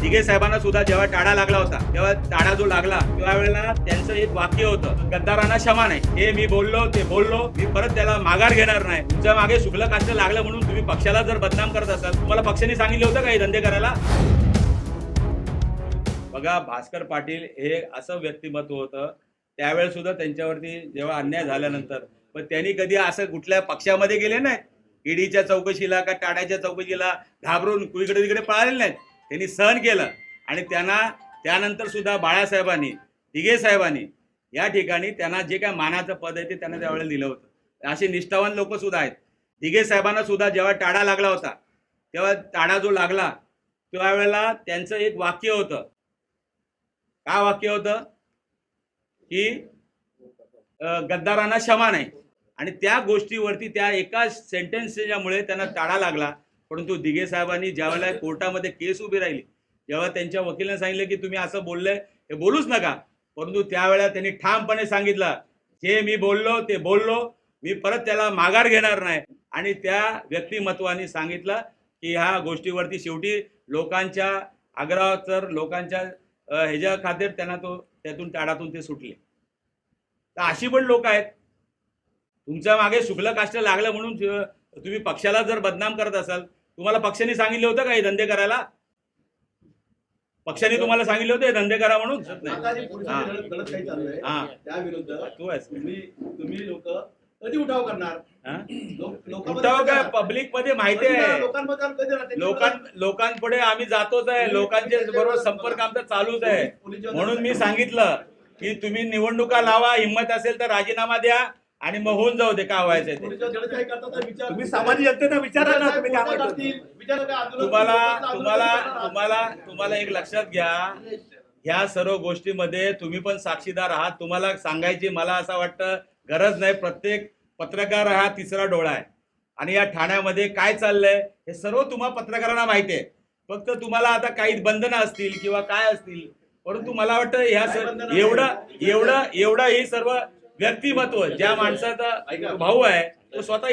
दिघे साहेबांना सुद्धा जेव्हा टाळा लागला होता तेव्हा टाळा जो लागला त्यावेळेला त्यांचं एक वाक्य होतं गद्दारांना क्षमा नाही. हे मी बोललो ते बोललो मी परत त्याला माघार घेणार नाही. तुमच्या मागे शुक्ल काष्ट लागलं म्हणून तुम्ही पक्षाला जर बदनाम करत असाल तुम्हाला पक्षाने सांगितलं होतं का धंदे करायला? बघा भास्कर पाटील हे असं व्यक्तिमत्व होतं त्यावेळेस सुद्धा त्यांच्यावरती जेव्हा अन्याय झाल्यानंतर पण त्यांनी कधी असं कुठल्या पक्षामध्ये गेले नाहीत ईडीच्या चौकशीला का टाड्याच्या चौकशीला घाबरून कुणीकडे तिकडे पळाले नाहीत? त्यांनी सहन केलं. आणि त्यांना त्यानंतर सुद्धा बाळासाहेबांनी दिघे साहेबांनी या ठिकाणी त्यांना जे काय मानाचं पद आहे ते त्यांना त्यावेळेला दिलं होतं. असे निष्ठावान लोक सुद्धा आहेत. दिघे साहेबांना सुद्धा जेव्हा टाडा लागला होता तेव्हा टाडा जो लागला त्यावेळेला त्यांचं एक वाक्य होतं. काय वाक्य होतं? की गद्दारांना क्षमा नाही. आणि त्या गोष्टीवरती त्या एका सेंटेन्सच्यामुळे त्यांना टाळा लागला. परंतु दिघे साहेबांनी ज्यावेळेला कोर्टामध्ये केस उभी राहिली जेव्हा त्यांच्या वकिलांनी सांगितलं की तुम्ही असं बोललंय हे बोलूच नका. परंतु त्यावेळेला त्यांनी ठामपणे सांगितलं जे मी बोललो ते बोललो मी परत त्याला माघार घेणार नाही. आणि त्या व्यक्तिमत्वाने सांगितलं की ह्या गोष्टीवरती शेवटी लोकांच्या आग्रहावर लोकांच्या ह्याच्या खातीर त्यांना तो त्यातून टाळातून ते सुटले. तर अशी पण लोक आहेत. तुमच्या मागे शुक्ल काष्ट लागलं म्हणून तुम्ही पक्षाला जर बदनाम करत असाल तुम्हाला पक्षाने सांगितलं होतं का हे धंदे करायला? पक्षाने तुम्हाला सांगितलं होतं हे धंदे करा म्हणून? हा. उठाव काय? पब्लिकमध्ये माहिती? आहे. लोकांपुढे आम्ही जातोच आहे. लोकांच्या बरोबर संपर्क आमचा चालूच आहे. म्हणून मी सांगितलं की तुम्ही निवडणुका लावा. हिंमत असेल तर राजीनामा द्या. आणि मग होऊन जाऊ दे काय व्हायचंय ते. तुम्ही सामान्य जनतेला विचारा ना तुम्ही काय कोर्टात म्हणता. जातील, विचारा काय आंदोलन तुम्हाला तुम्हाला? तुम्हाला तुम्हाला एक लक्षात घ्या. ह्या सर्व गोष्टीमध्ये तुम्ही पण साक्षीदार आहात. तुम्हाला सांगायची मला असं वाटतं गरज नाही. प्रत्येक पत्रकार हा तिसरा डोळा आहे. आणि या ठाण्यामध्ये काय चाललंय हे सर्व तुम्हा पत्रकारांना माहिती आहे. फक्त तुम्हाला आता काही बंधनं असतील किंवा काय असतील परंतु मला वाटतं ह्या एवढं एवढं एवढं ही सर्व व्यक्तिमत्व ज्या माणसाचा भाऊ आहे तो स्वतः